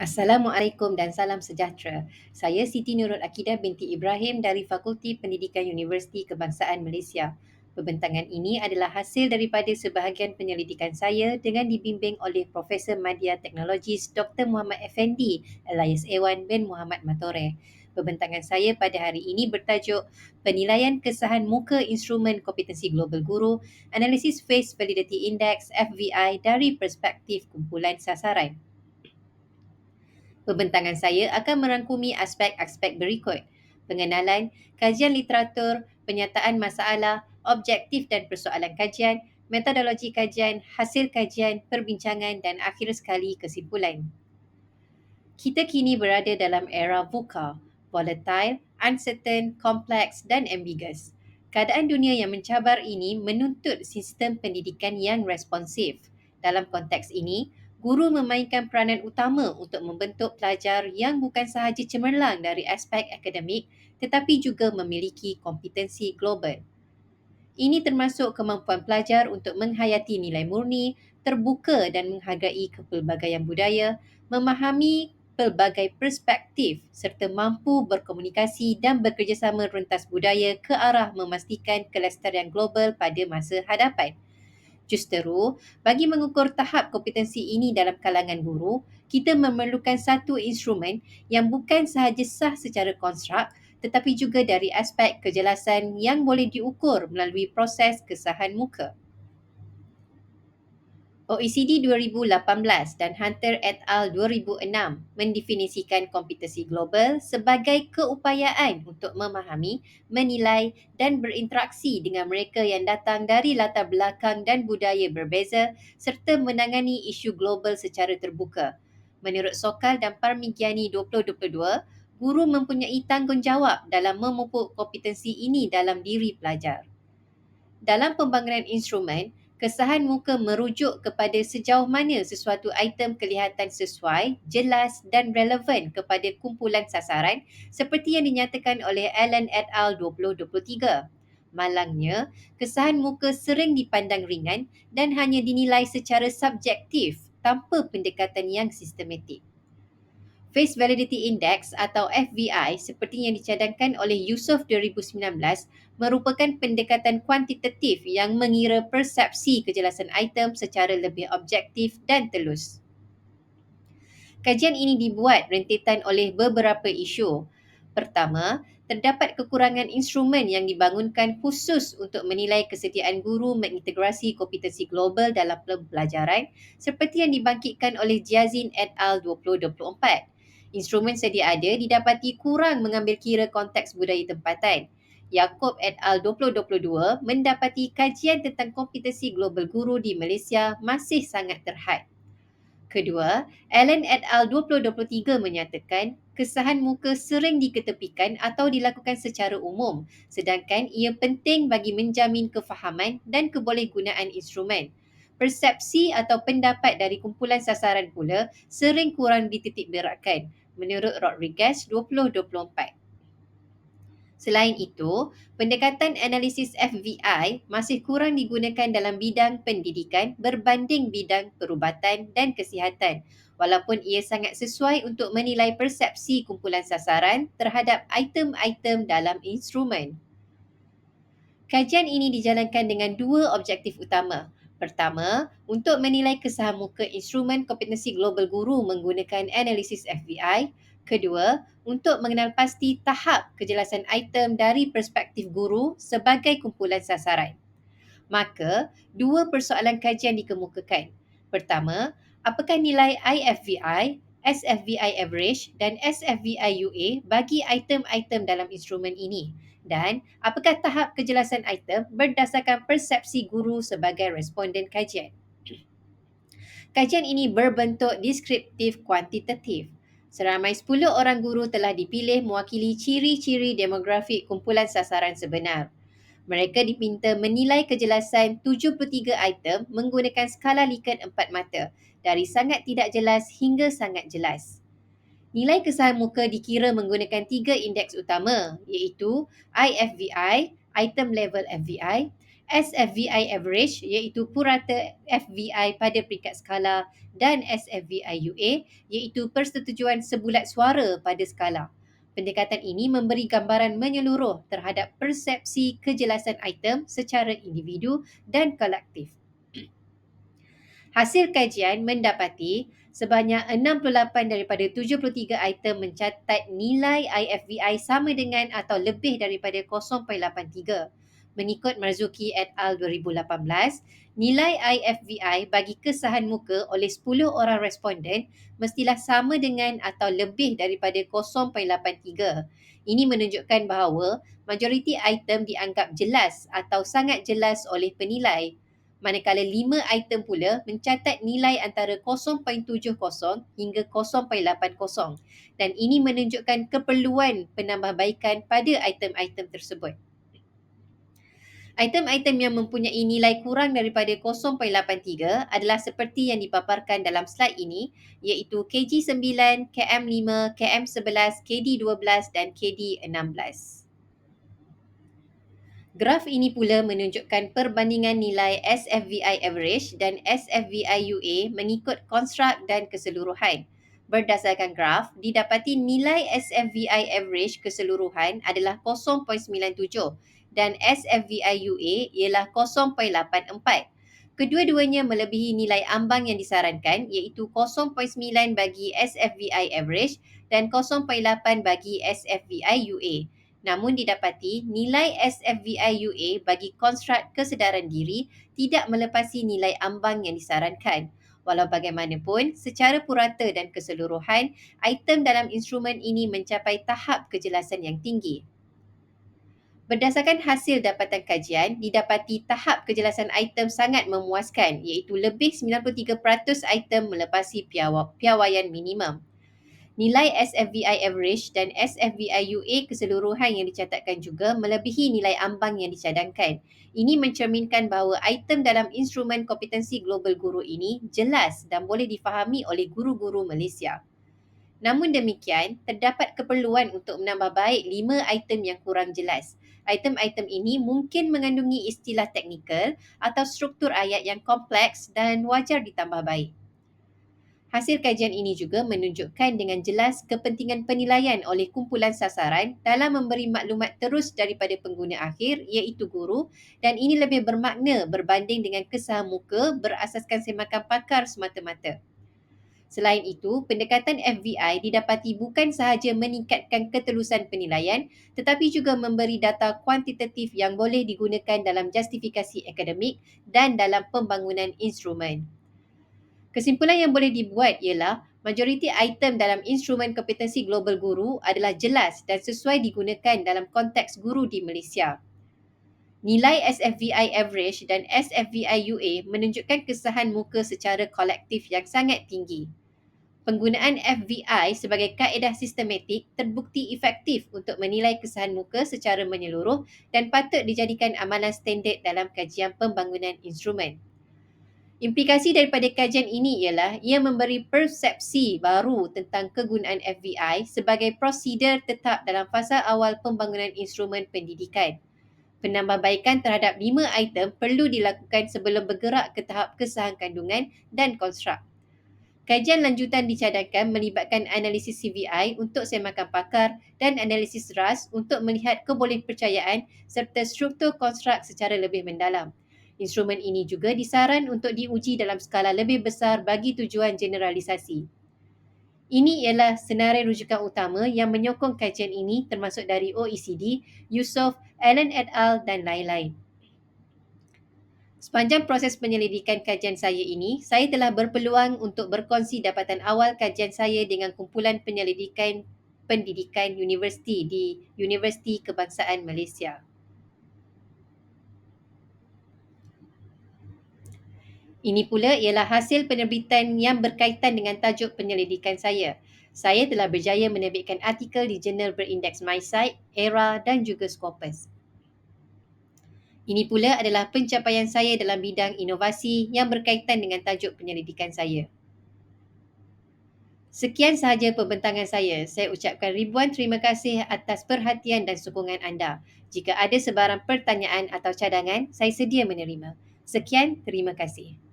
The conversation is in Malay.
Assalamualaikum dan salam sejahtera. Saya Siti Nurul Akidah binti Ibrahim dari Fakulti Pendidikan Universiti Kebangsaan Malaysia. Pembentangan ini adalah hasil daripada sebahagian penyelidikan saya dengan dibimbing oleh Profesor Madya Teknologis Dr. Muhammad Effendi alias Ewan bin Muhammad Matore. Pembentangan saya pada hari ini bertajuk Penilaian Kesahan Muka Instrumen Kompetensi Global Guru, Analisis Face Validity Index FVI dari perspektif kumpulan sasaran. Pembentangan saya akan merangkumi aspek-aspek berikut. Pengenalan, kajian literatur, penyataan masalah, objektif dan persoalan kajian, metodologi kajian, hasil kajian, perbincangan dan akhir sekali kesimpulan. Kita kini berada dalam era VUCA, volatile, uncertain, complex dan ambiguous. Keadaan dunia yang mencabar ini menuntut sistem pendidikan yang responsif. Dalam konteks ini, guru memainkan peranan utama untuk membentuk pelajar yang bukan sahaja cemerlang dari aspek akademik tetapi juga memiliki kompetensi global. Ini termasuk kemampuan pelajar untuk menghayati nilai murni, terbuka dan menghargai kepelbagaian budaya, memahami pelbagai perspektif serta mampu berkomunikasi dan bekerjasama rentas budaya ke arah memastikan kelestarian global pada masa hadapan. Justeru, bagi mengukur tahap kompetensi ini dalam kalangan guru, kita memerlukan satu instrumen yang bukan sahaja sah secara konstruk tetapi juga dari aspek kejelasan yang boleh diukur melalui proses kesahan muka. OECD 2018 dan Hunter et al. 2006 mendefinisikan kompetensi global sebagai keupayaan untuk memahami, menilai dan berinteraksi dengan mereka yang datang dari latar belakang dan budaya berbeza serta menangani isu global secara terbuka. Menurut Sokal dan Parmigiani 2022, guru mempunyai tanggungjawab dalam memupuk kompetensi ini dalam diri pelajar. Dalam pembangunan instrumen, kesahan muka merujuk kepada sejauh mana sesuatu item kelihatan sesuai, jelas dan relevan kepada kumpulan sasaran seperti yang dinyatakan oleh Allen et al. 2023. Malangnya, kesahan muka sering dipandang ringan dan hanya dinilai secara subjektif tanpa pendekatan yang sistematik. Face Validity Index atau FVI seperti yang dicadangkan oleh Yusof 2019 merupakan pendekatan kuantitatif yang mengira persepsi kejelasan item secara lebih objektif dan telus. Kajian ini dibuat rentetan oleh beberapa isu. Pertama, terdapat kekurangan instrumen yang dibangunkan khusus untuk menilai kesetiaan guru mengintegrasi kompetensi global dalam pembelajaran seperti yang dibangkitkan oleh Jiazin et al. 2024 instrumen sedia ada didapati kurang mengambil kira konteks budaya tempatan. Yaakob et al. 2022 mendapati kajian tentang kompetensi global guru di Malaysia masih sangat terhad. Kedua, Allen et al. 2023 menyatakan kesahan muka sering diketepikan atau dilakukan secara umum sedangkan ia penting bagi menjamin kefahaman dan kebolehgunaan instrumen. Persepsi atau pendapat dari kumpulan sasaran pula sering kurang dititik beratkan menurut Rodriguez 2024. Selain itu, pendekatan analisis FVI masih kurang digunakan dalam bidang pendidikan berbanding bidang perubatan dan kesihatan walaupun ia sangat sesuai untuk menilai persepsi kumpulan sasaran terhadap item-item dalam instrumen. Kajian ini dijalankan dengan dua objektif utama. Pertama, untuk menilai kesahan muka instrumen kompetensi global guru menggunakan analisis FVI. Kedua, untuk mengenal pasti tahap kejelasan item dari perspektif guru sebagai kumpulan sasaran. Maka, dua persoalan kajian dikemukakan. Pertama, apakah nilai IFVI, SFVI average dan SFVI UA bagi item-item dalam instrumen ini? Dan apakah tahap kejelasan item berdasarkan persepsi guru sebagai responden kajian. Kajian ini berbentuk deskriptif kuantitatif. Seramai 10 orang guru telah dipilih mewakili ciri-ciri demografik kumpulan sasaran sebenar. Mereka dipinta menilai kejelasan 73 item menggunakan skala Likert empat mata dari sangat tidak jelas hingga sangat jelas. Nilai kesahan muka dikira menggunakan tiga indeks utama iaitu IFVI, Item Level FVI, SFVI average iaitu purata FVI pada peringkat skala dan SFVI UA iaitu persetujuan sebulat suara pada skala. Pendekatan ini memberi gambaran menyeluruh terhadap persepsi kejelasan item secara individu dan kolektif. Hasil kajian mendapati sebanyak 68 daripada 73 item mencatat nilai IFVI sama dengan atau lebih daripada 0.83. Mengikut Marzuki et al. 2018, nilai IFVI bagi kesahan muka oleh 10 orang responden mestilah sama dengan atau lebih daripada 0.83. Ini menunjukkan bahawa majoriti item dianggap jelas atau sangat jelas oleh penilai manakala lima item pula mencatat nilai antara 0.70 hingga 0.80 dan ini menunjukkan keperluan penambahbaikan pada item-item tersebut. Item-item yang mempunyai nilai kurang daripada 0.83 adalah seperti yang dipaparkan dalam slide ini iaitu KG9, KM5, KM11, KD12 dan KD16. Graf ini pula menunjukkan perbandingan nilai SFVI average dan SFVI UA mengikut konstruk dan keseluruhan. Berdasarkan graf, didapati nilai SFVI average keseluruhan adalah 0.97 dan SFVI UA ialah 0.84. Kedua-duanya melebihi nilai ambang yang disarankan iaitu 0.9 bagi SFVI average dan 0.8 bagi SFVI UA. Namun didapati nilai SFVI UA bagi konstruk kesedaran diri tidak melepasi nilai ambang yang disarankan. Walau bagaimanapun, secara purata dan keseluruhan, item dalam instrumen ini mencapai tahap kejelasan yang tinggi. Berdasarkan hasil dapatan kajian, didapati tahap kejelasan item sangat memuaskan iaitu lebih 93% item melepasi piawaian minimum. Nilai SFVI average dan SFVI UA keseluruhan yang dicatatkan juga melebihi nilai ambang yang dicadangkan. Ini mencerminkan bahawa item dalam instrumen kompetensi global guru ini jelas dan boleh difahami oleh guru-guru Malaysia. Namun demikian, terdapat keperluan untuk menambah baik lima item yang kurang jelas. Item-item ini mungkin mengandungi istilah teknikal atau struktur ayat yang kompleks dan wajar ditambah baik. Hasil kajian ini juga menunjukkan dengan jelas kepentingan penilaian oleh kumpulan sasaran dalam memberi maklumat terus daripada pengguna akhir iaitu guru dan ini lebih bermakna berbanding dengan kesahan muka berasaskan semakan pakar semata-mata. Selain itu, pendekatan FVI didapati bukan sahaja meningkatkan ketelusan penilaian tetapi juga memberi data kuantitatif yang boleh digunakan dalam justifikasi akademik dan dalam pembangunan instrumen. Kesimpulan yang boleh dibuat ialah majoriti item dalam instrumen kompetensi global guru adalah jelas dan sesuai digunakan dalam konteks guru di Malaysia. Nilai SFVI average dan SFVI UA menunjukkan kesahan muka secara kolektif yang sangat tinggi. Penggunaan FVI sebagai kaedah sistematik terbukti efektif untuk menilai kesahan muka secara menyeluruh dan patut dijadikan amalan standard dalam kajian pembangunan instrumen. Implikasi daripada kajian ini ialah ia memberi persepsi baru tentang kegunaan FVI sebagai prosedur tetap dalam fasa awal pembangunan instrumen pendidikan. Penambahbaikan terhadap lima item perlu dilakukan sebelum bergerak ke tahap kesahan kandungan dan konstruk. Kajian lanjutan dicadangkan melibatkan analisis CVI untuk semakan pakar dan analisis RAS untuk melihat kebolehpercayaan serta struktur konstruk secara lebih mendalam. Instrumen ini juga disaran untuk diuji dalam skala lebih besar bagi tujuan generalisasi. Ini ialah senarai rujukan utama yang menyokong kajian ini termasuk dari OECD, Yusof, Allen et al. dan lain-lain. Sepanjang proses penyelidikan kajian saya ini, saya telah berpeluang untuk berkongsi dapatan awal kajian saya dengan kumpulan penyelidikan pendidikan universiti di Universiti Kebangsaan Malaysia. Ini pula ialah hasil penerbitan yang berkaitan dengan tajuk penyelidikan saya. Saya telah berjaya menerbitkan artikel di jurnal berindeks MySite, ERA dan juga Scopus. Ini pula adalah pencapaian saya dalam bidang inovasi yang berkaitan dengan tajuk penyelidikan saya. Sekian sahaja pembentangan saya. Saya ucapkan ribuan terima kasih atas perhatian dan sokongan anda. Jika ada sebarang pertanyaan atau cadangan, saya sedia menerima. Sekian, terima kasih.